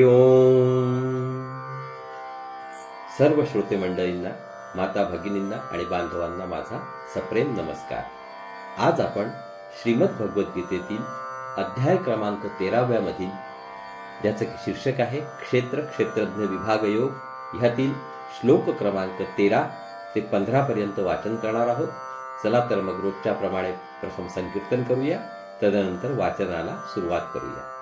ओम. सर्व श्रोते मंडळींना माता भगिनींना आणि बांधवांना माझा सप्रेम नमस्कार. आज आपण श्रीमद भगवद्गीतेतील अध्याय क्रमांक तेराव्यामधील ज्याचं शीर्षक आहे क्षेत्र क्षेत्रज्ञ विभाग योग ह्यातील श्लोक क्रमांक तेरा ते पंधरा पर्यंत वाचन करणार आहोत. चला तर मग रोजच्या प्रमाणे प्रथम संकीर्तन करूया. तदनंतर वाचनाला सुरुवात करूया.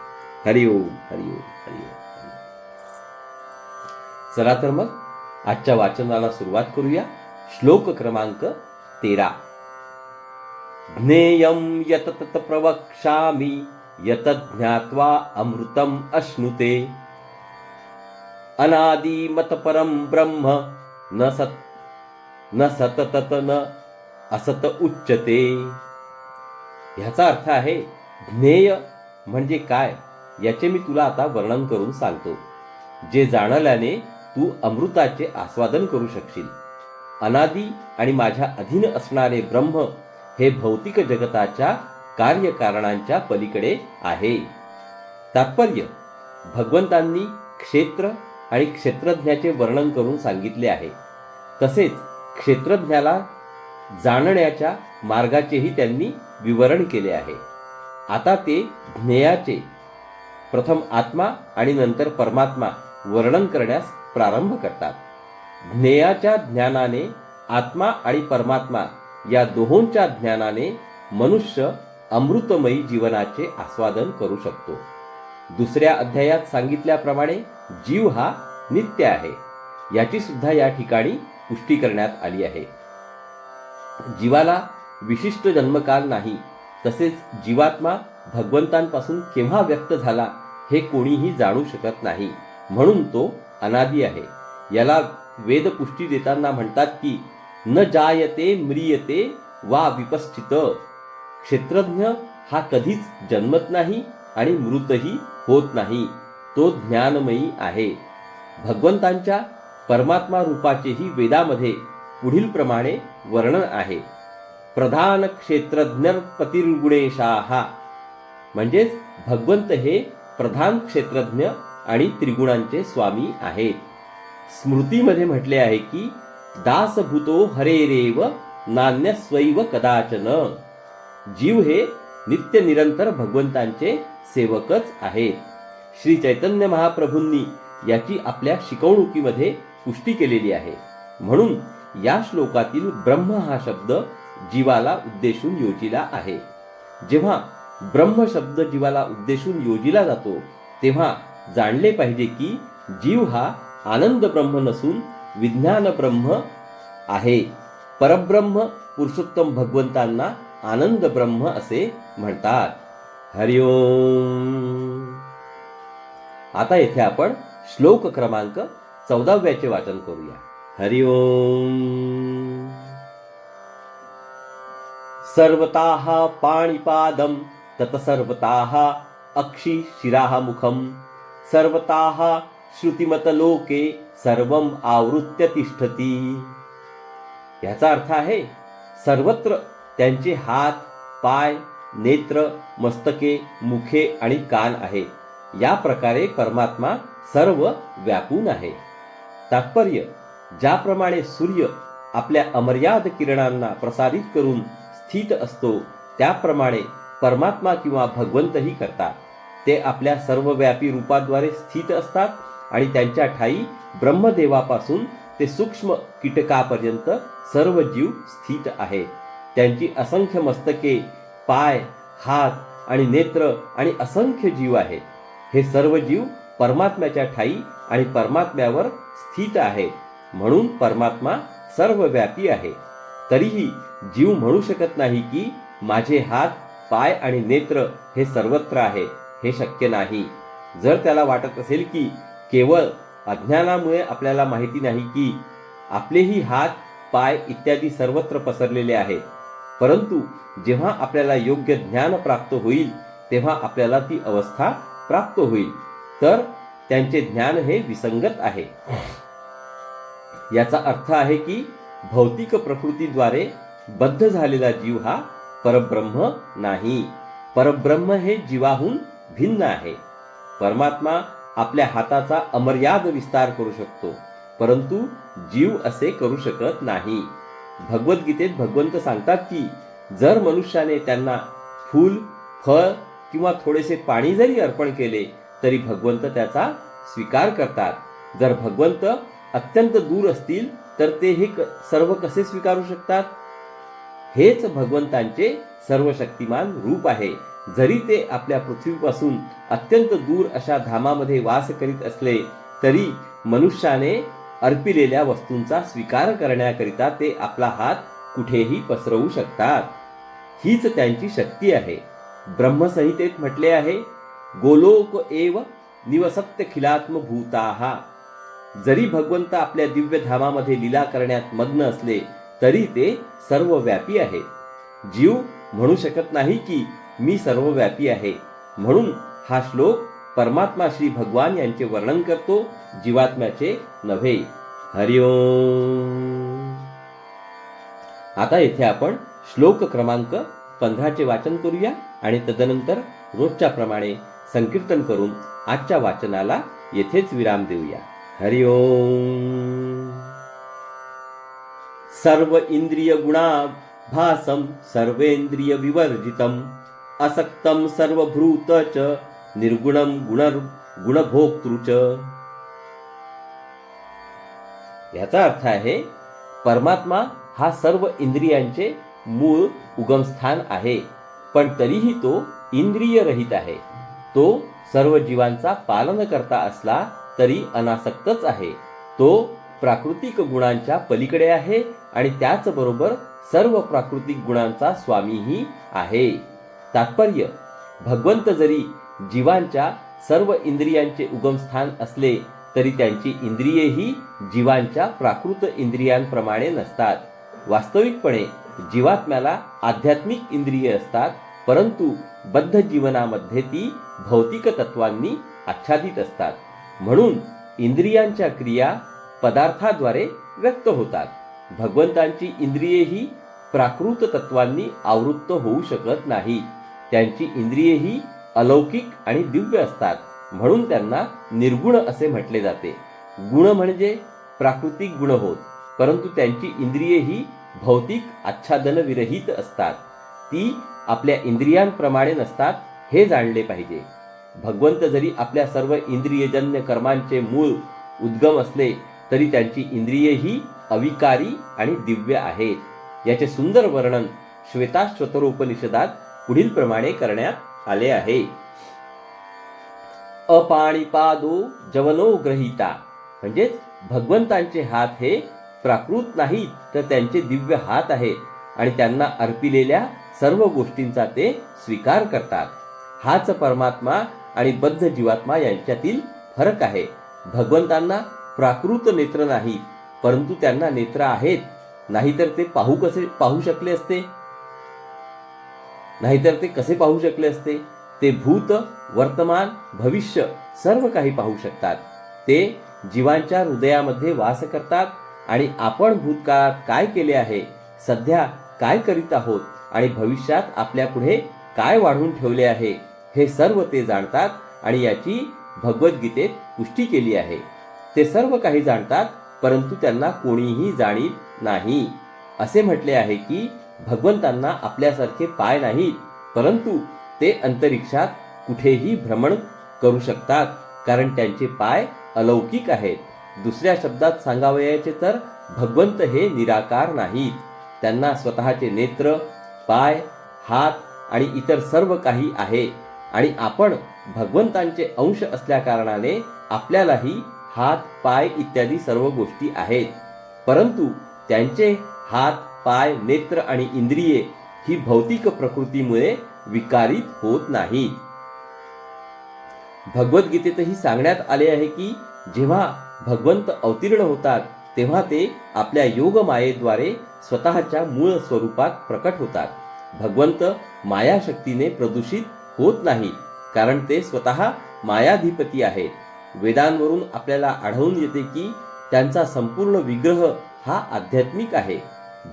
हरिओम हरिओम हरिओम. चला तर मग आजच्या वाचनाला सुरुवात करूया. श्लोक क्रमांक तेरा. ज्ञेयम यतत प्रवक्षामी यतत् ज्ञात्वा अमृतम् अश्नुते. अनादिमतपरं ब्रह्म न सत न सततत न असत उच्चते ह्याचा अर्थ आहे ज्ञेय म्हणजे काय? याचे मी तुला आता वर्णन करून सांगतो. जे जाणल्याने तू अमृताचे आस्वादन करू शकशील. अनादी आणि माझ्या अधीन असणारे ब्रह्म हे भौतिक जगताच्या कार्यकारणांच्या पलीकडे आहे. तात्पर्य भगवंतांनी क्षेत्र आणि क्षेत्रज्ञाचे वर्णन करून सांगितले आहे. तसेच क्षेत्रज्ञाला जाणण्याच्या मार्गाचेही त्यांनी विवरण केले आहे. आता ते ज्ञेयाचे प्रथम आत्मा आणि नंतर परमात्मा वर्णन करण्यास प्रारंभ करतात. ज्ञेयाच्या ज्ञानाने आत्मा आणि परमात्मा या दोहोंच्या ज्ञानाने मनुष्य अमृतमयी जीवनाचे आस्वादन करू शकतो. दुसऱ्या अध्यायात सांगितल्याप्रमाणे जीव हा नित्य आहे. याची सुद्धा या ठिकाणी पुष्टी करण्यात आली आहे. जीवाला विशिष्ट जन्मकाल नाही तसेच जीवात्मा भगवंतांपासून केव्हा व्यक्त झाला हे कोणीही जाणू शकत नाही. म्हणून तो अनादी आहे. याला वेदपुष्टी देताना म्हणतात की न जायते म्रियते वा विपस्थित. क्षेत्रज्ञ हा कधीच जन्मत नाही आणि मृतही होत नाही. तो ज्ञानमयी आहे. भगवंतांच्या परमात्मा रूपाचेही वेदामध्ये पुढील प्रमाणे वर्णन आहे. प्रधान क्षेत्रज्ञ पतिर्गुणेशाहा म्हणजेच भगवंत हे प्रधान क्षेत्रज्ञ आणि त्रिगुणांचे स्वामी आहेत. स्मृतीमध्ये म्हटले आहे की दासभूतो हरेरेव नान्यस्वैव कदाचन. जीव हे नित्य निरंतर भगवंतांचे सेवकच आहेत. श्री चैतन्य महाप्रभूंनी याची आपल्या शिकवणुकीमध्ये पुष्टी केलेली आहे. म्हणून या श्लोकातील ब्रह्म हा शब्द जीवाला उद्देशून योजिला आहे. जेव्हा ब्रह्म शब्द जीवाला उद्देशून योजिला जातो तेव्हा जाणले पाहिजे की जीव हा आनंद ब्रह्म नसून विज्ञान ब्रह्म आहे. परब्रह्म पुरुषोत्तम भगवंतांना आनंद ब्रह्म असे म्हणतात. हरिओम आता येथे आपण श्लोक क्रमांक चौदाव्याचे वाचन करूया. हरिओम सर्वताः पाणिपादं अक्षि शिराः मुखं सर्वताः श्रुतिमतलोके सर्वम आवृत्य तिष्ठती। याचा अर्थ आहे सर्वत्र त्यांचे हात पाय नेत्र मस्तके मुखे आणि कान आहे. या प्रकारे परमात्मा सर्व व्यापून आहे. तात्पर्य ज्याप्रमाणे सूर्य आपल्या अमर्याद किरणांना प्रसारित करून स्थित असतो त्याप्रमाणे परमात्मा किंवा भगवंतही करतात. ते आपल्या सर्वव्यापी रूपाद्वारे स्थित असतात आणि त्यांच्या ठाई ब्रह्मदेवापासून ते सूक्ष्म कीटकापर्यंत सर्व जीव स्थित आहे. त्यांची असंख्य मस्तके पाय हात आणि नेत्र आणि असंख्य जीव आहे. हे सर्व जीव परमात्म्याच्या ठाई आणि परमात्म्यावर स्थित आहे. म्हणून परमात्मा सर्वव्यापी आहे. तरीही जीव म्हणू शकत नाही की माझे हात पाय आणि नेत्र हे सर्वत्र आहे हे शक्य नाही. जर त्याला वाटत असेल की केवळ अज्ञानामुळे आपल्याला माहिती नाही की आपलेही हात पाय इत्यादी सर्वत्र पसरलेले आहेत परंतु जेव्हा आपल्याला योग्य ज्ञान प्राप्त होईल तेव्हा आपल्याला ती अवस्था प्राप्त होईल. तर त्यांचे ज्ञान हे विसंगत आहे. याचा अर्थ आहे की भौतिक प्रकृतीद्वारे बद्ध झालेला जीव हा परब्रह्म नाही. परब्रह्म हे जीवाहून भिन्न आहे. परमात्मा आपल्या हाताचा अमर्याद विस्तार करू शकतो परंतु जीव असे करू शकत नाही. भगवद्गीतेत भगवंत सांगतात की जर मनुष्याने त्यांना फूल फळ किंवा थोडेसे पाणी जरी अर्पण केले तरी भगवंत त्याचा स्वीकार करतात. जर भगवंत अत्यंत दूर असतील तर ते हे क- सर्व कसे स्वीकारू शकतात? हेच भगवंतांचे सर्व शक्तिमान रूप आहे. जरी ते आपल्या पृथ्वीपासून अत्यंत दूर अशा धामामध्ये वास करीत असले तरी मनुष्याने अर्पिलेल्या वस्तूंचा स्वीकार करण्याकरिता ते आपला हात कुठेही पसरवू शकतात. हीच त्यांची शक्ती आहे. ब्रह्मसंहितेत म्हटले आहे गोलोक एव निवसत्य खिलात्म भूताहा जरी भगवंत आपल्या दिव्य धामामध्ये लीला करण्यात मग्न असले तरी ते सर्वव्यापी आहे. जीव म्हणू शकत नाही की मी सर्वव्यापी आहे. म्हणून हा श्लोक परमात्मा श्री भगवान यांचे वर्णन करतो जीवात्म्याचे नव्हे. हरिओम आता येथे आपण श्लोक क्रमांक पंधराचे वाचन करूया आणि तदनंतर रोजच्या प्रमाणे संकीर्तन करून आजच्या वाचनाला येथेच विराम देऊया. हरिओम सर्व इंद्रिय गुणा भासम सर्वेंद्रिय विवर्जितम। असक्तम सर्वभूत च निर्गुणम गुण गुणभोक्तृ च। याचा अर्थ आहे परमात्मा हा सर्व इंद्रियांचे मूळ उगमस्थान आहे पण तरीही तो इंद्रिय रहित आहे। तो सर्व जीवांचा पालन करता असला तरी अनासक्तच आहे। तो प्राकृतिक गुणांच्या पलीकडे आहे आणि त्याचबरोबर सर्व प्राकृतिक गुणांचा स्वामीही आहे. तात्पर्य भगवंत जरी जीवांच्या सर्व इंद्रियांचे उगमस्थान असले तरी त्यांची इंद्रियेही जीवांच्या प्राकृत इंद्रियांप्रमाणे नसतात. वास्तविकपणे जीवात्म्याला आध्यात्मिक इंद्रिये असतात परंतु बद्ध जीवनामध्ये ती भौतिक तत्वांनी आच्छादित असतात. म्हणून इंद्रियांच्या क्रिया पदार्थाद्वारे व्यक्त होतात. भगवंतांची इंद्रियेही प्राकृत तत्वांनी आवृत्त होऊ शकत नाही. त्यांची इंद्रियेही अलौकिक आणि दिव्य असतात. म्हणून त्यांना निर्गुण असे म्हटले जाते. गुण म्हणजे प्राकृतिक गुण होत परंतु त्यांची इंद्रिये ही भौतिक आच्छादन विरहित असतात. ती आपल्या इंद्रियांप्रमाणे नसतात हे जाणले पाहिजे. भगवंत जरी आपल्या सर्व इंद्रियजन्य कर्मांचे मूळ उद्गम असले तरी त्यांची इंद्रिये ही अविकारी आणि दिव्य आहेत याचे सुंदर वर्णन श्वेताश्वतरोपनिषदात पुढील प्रमाणे करण्यात आले आहे. अपाणिपादो जवनो ग्रहिता. म्हणजेच भगवंतांचे हात हे प्राकृत नाहीत तर त्यांचे दिव्य हात आहेत आणि त्यांना अर्पिलेल्या सर्व गोष्टींचा ते स्वीकार करतात. हाच परमात्मा आणि बद्ध जीवात्मा यांच्यातील फरक आहे. भगवंतांना प्राकृत नेत्र नाहीत परंतु त्यांना नेत्र आहेत. नाहीतर ते पाहू कसे पाहू शकले असते? नाहीतर ते कसे पाहू शकले असते? ते भूत वर्तमान भविष्य सर्व काही पाहू शकतात. ते जीवांच्या हृदयामध्ये वास करतात आणि आपण भूतकाळात काय केले आहे? सध्या काय करीत आहोत? आणि भविष्यात आपल्या पुढे काय वाढवून ठेवले आहे? हे सर्व ते जाणतात आणि याची भगवद्गीतेत पुष्टी केली आहे. ते सर्व काही जाणतात परंतु त्यांना कोणीही जाणीत नाही. असे म्हटले आहे की भगवंतांना आपल्यासारखे पाय नाहीत परंतु ते अंतरिक्षात कुठेही भ्रमण करू शकतात कारण त्यांचे पाय अलौकिक आहेत. दुसऱ्या शब्दात सांगावयाचे तर भगवंत हे निराकार नाहीत. त्यांना स्वतःचे नेत्र पाय हात आणि इतर सर्व काही आहे. आणि आपण भगवंतांचे अंश असल्याकारणाने आपल्यालाही हात पाय इत्यादी सर्व गोष्टी आहेत. परंतु त्यांचे हात पाय नेत्र आणि इंद्रिये ही भौतिक प्रकृतीमुळे विकारित होत नाहीत. भगवद्गीतेतही सांगण्यात आले आहे की जेव्हा भगवंत अवतीर्ण होतात तेव्हा ते आपल्या योग मायेद्वारे स्वतःच्या मूळ स्वरूपात प्रकट होतात. भगवंत मायाशक्तीने प्रदूषित होत नाही कारण ते स्वतः मायाधिपती आहेत. वेदांवरून आपल्याला आढळून येते की त्यांचा संपूर्ण विग्रह हा आध्यात्मिक आहे.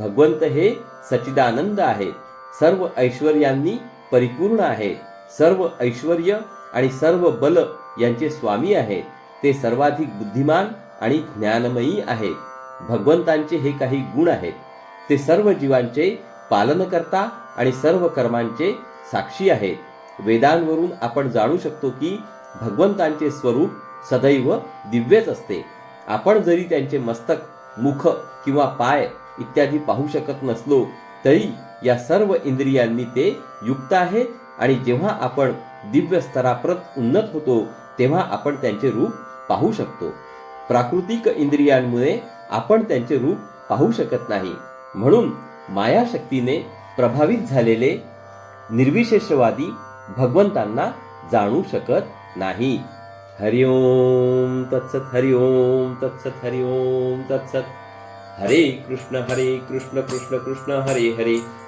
भगवंत हे सचिदानंद आहेत. सर्व ऐश्वर्यांनी परिपूर्ण आहेत सर्व ऐश्वर आणि सर्व बल यांचे स्वामी आहेत. ते सर्वाधिक बुद्धिमान आणि ज्ञानमयी आहेत. भगवंतांचे हे काही गुण आहेत. ते सर्व जीवांचे पालनकर्ता आणि सर्व कर्मांचे साक्षी आहेत. वेदांवरून आपण जाणू शकतो की भगवंतांचे स्वरूप सदैव दिव्यच असते. आपण जरी त्यांचे मस्तक मुख किंवा पाय इत्यादी पाहू शकत नसलो तरी या सर्व इंद्रियांनी ते युक्त आहेत आणि जेव्हा आपण दिव्य स्तराप्रत उन्नत होतो तेव्हा आपण त्यांचे रूप पाहू शकतो. प्राकृतिक इंद्रियांमुळे आपण त्यांचे रूप पाहू शकत नाही. म्हणून मायाशक्तीने प्रभावित झालेले निर्विशेषवादी भगवंतांना जाणू शकत नाही. हरि ओम तत्सत हरिओम तत्सत हरिओम तत्सत। हरे कृष्ण हरे कृष्ण कृष्ण कृष्ण हरे हरे।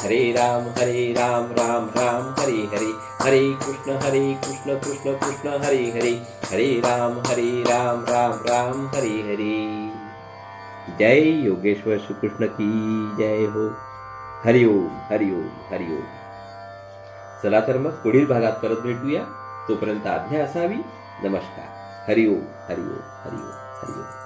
हरे राम हरे राम राम राम हरे हरे. हरे कृष्ण हरे कृष्ण कृष्ण कृष्ण हरे हरे. हरे राम हरे राम राम राम हरे हरे. जय योगेश्वर श्रीकृष्ण की जय हो. हरिओम हरिओम हरिओम चला तर मग पुढील भागात परत भेटूया. तोपर्यंत आज्ञा असावी. नमस्कार. हरिओम हरिओम हरिओम हरिओम